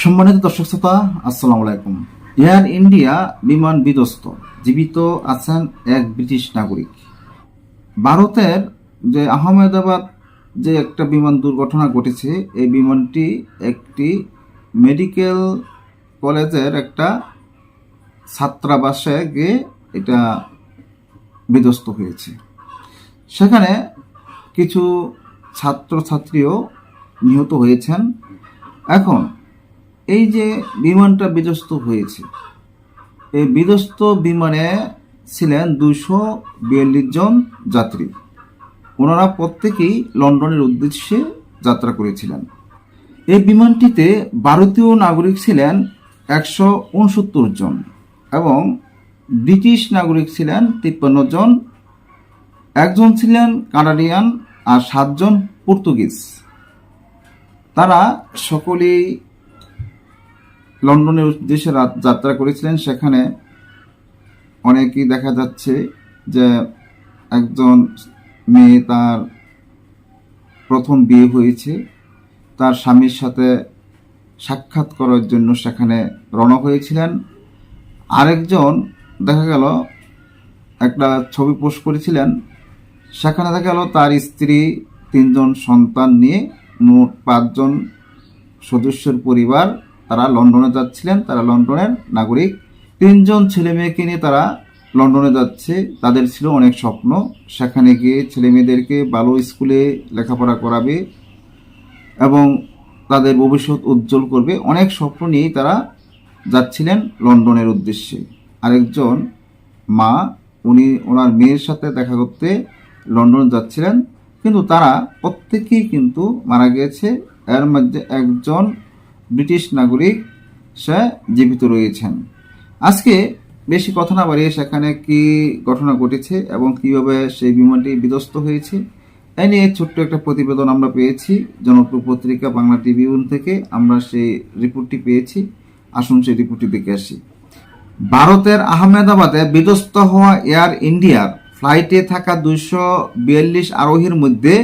সম্মানিত দর্শক শ্রোতা, আসসালামু আলাইকুম। এয়ার ইন্ডিয়া বিমান বিধ্বস্ত, জীবিত আছেন এক ব্রিটিশ নাগরিক। ভারতের যে আহমেদাবাদ যে একটা বিমান দুর্ঘটনা ঘটেছে, এই বিমানটি একটি মেডিকেল কলেজের একটা ছাত্রাবাসে গিয়ে এটা বিধ্বস্ত হয়েছে। সেখানে কিছু ছাত্রছাত্রীও নিহত হয়েছেন। এখন এই যে বিমানটা বিধ্বস্ত হয়েছে, এই বিধ্বস্ত বিমানে ছিলেন দুশো বিয়াল্লিশ জন যাত্রী। ওনারা প্রত্যেকেই লন্ডনের উদ্দেশ্যে যাত্রা করেছিলেন। এই বিমানটিতে ভারতীয় নাগরিক ছিলেন একশো উনসত্তর জন এবং ব্রিটিশ নাগরিক ছিলেন তিপ্পান্ন জন। একজন ছিলেন কানাডিয়ান আর সাতজন পর্তুগিজ। তারা সকলেই লন্ডনের উদ্দেশ্যে যাত্রা করেছিলেন। সেখানে অনেকেই দেখা যাচ্ছে যে একজন মেয়ে তার প্রথম বিয়ে হয়েছে। তার স্বামীর সাথে সাক্ষাৎ করার জন্য সেখানে রওনা হয়েছিলেন। আরেকজন দেখা গেল, একটা ছবি পোস্ট করেছিলেন। সেখানে দেখা গেল, তার স্ত্রী তিনজন সন্তান নিয়ে মোট পাঁচজন সদস্যের পরিবার তারা লন্ডনে যাচ্ছিলেন, তারা লন্ডনের নাগরিক। তিনজন ছেলে মেয়েকে নিয়ে তারা লন্ডনে যাচ্ছে। তাদের ছিল অনেক স্বপ্ন। সেখানে গিয়ে ছেলে মেয়েদেরকে ভালো স্কুলে লেখাপড়া করাবে এবং তাদের ভবিষ্যৎ উজ্জ্বল করবে। অনেক স্বপ্ন নিয়েই তারা যাচ্ছিলেন লন্ডনের উদ্দেশ্যে। আরেকজন মা, উনি ওনার মেয়ের সাথে দেখা করতে লন্ডন যাচ্ছিলেন। কিন্তু তারা প্রত্যেকেই কিন্তু মারা গিয়েছে। এর মধ্যে একজন ব্রিটিশ নাগরিক সে জীবিত রয়েছেন। আজকে বেশি কথা না বাড়িয়ে সেখানে কি ঘটনা ঘটেছে এবং কীভাবে সেই বিমানটি বিধ্বস্ত হয়েছে, এ নিয়ে ছোট্ট একটা প্রতিবেদন আমরা পেয়েছি। জনপ্রিয় পত্রিকা বাংলা টিভিউন থেকে আমরা সেই রিপোর্টটি পেয়েছি। আসুন সেই রিপোর্টটি দেখে আসি। ভারতের আহমেদাবাদে বিধ্বস্ত হওয়া এয়ার ইন্ডিয়ার ফ্লাইটে থাকা দুইশো বিয়াল্লিশ আরোহীর মধ্যে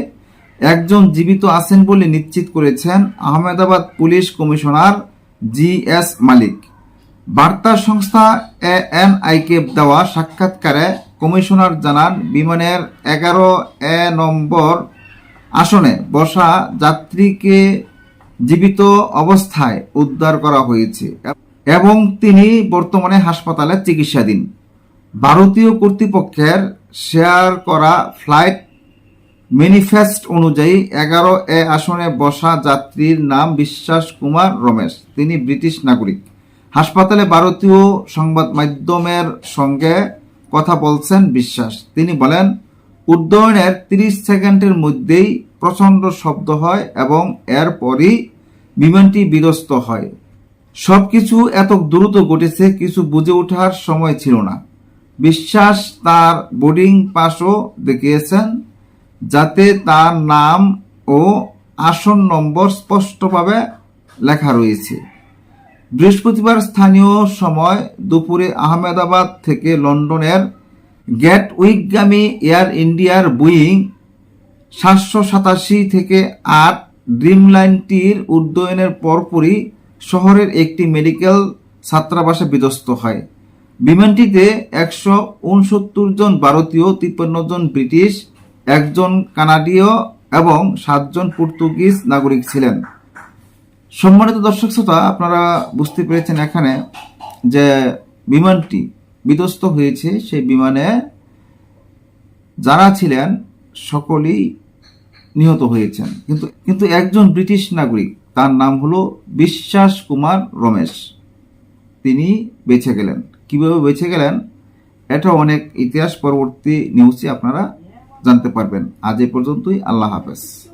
একজন জীবিত আছেন বলে নিশ্চিত করেছেন Ahmedabad police commissioner G S Malik. বার্তা সংস্থা এএনআইকে দেওয়া সাক্ষাৎকারে কমিশনার জানান, বিমানের এগারো এ নম্বর আসনে বসা যাত্রীকে জীবিত অবস্থায় উদ্ধার করা হয়েছে এবং তিনি বর্তমানে হাসপাতালে চিকিৎসাধীন। ভারতীয় কর্তৃপক্ষের শেয়ার করা ফ্লাইট ম্যানিফেস্ট অনুযায়ী এগারো এ আসনে বসা যাত্রীর নাম বিশ্বাস কুমার রমেশ। তিনি ব্রিটিশ নাগরিক। হাসপাতালে ভারতীয় সংবাদ মাধ্যমের সঙ্গে কথা বলছেন বিশ্বাস। তিনি বলেন, উড্ডয়নের 30 সেকেন্ডের মধ্যেই প্রচণ্ড শব্দ হয় এবং এরপরই বিমানটি বিধ্বস্ত হয়। সবকিছু এত দ্রুত ঘটেছে, কিছু বুঝে ওঠার সময় ছিল না। বিশ্বাস তার বোর্ডিং পাসও দেখিয়েছেন। যাতে তার নাম ও আসন নম্বর স্পষ্টভাবে লেখা রয়েছে। বৃহস্পতিবার স্থানীয় সময় দুপুরে আহমেদাবাদ থেকে লন্ডনের গেট উইকগামী এয়ার ইন্ডিয়ার বুইং সাতশো সাতাশি থেকে আট ড্রিমলাইনটির উড্ডয়নের পরপরই শহরের একটি মেডিকেল ছাত্রাবাসে বিধ্বস্ত হয়। বিমানটিতে একশো উনসত্তর জন ভারতীয়, তিপ্পান্ন জন ব্রিটিশ একজন কানাডীয় এবং সাতজন পর্তুগিজ নাগরিক ছিলেন। সম্মানিত দর্শক শ্রোতা, আপনারা বুঝতে পেরেছেন এখানে যে বিমানটি বিধ্বস্ত হয়েছে। সেই বিমানে যারা ছিলেন, সকলেই নিহত হয়েছেন। কিন্তু কিন্তু একজন ব্রিটিশ নাগরিক, তার নাম হলো বিশ্বাস কুমার রমেশ। তিনি বেঁচে গেলেন। কীভাবে বেঁচে গেলেন, এটা অনেক ইতিহাস পরবর্তী নিউজে আপনারা জানতে পারবেন। আজ এ পর্যন্তই আল্লাহ হাফেজ।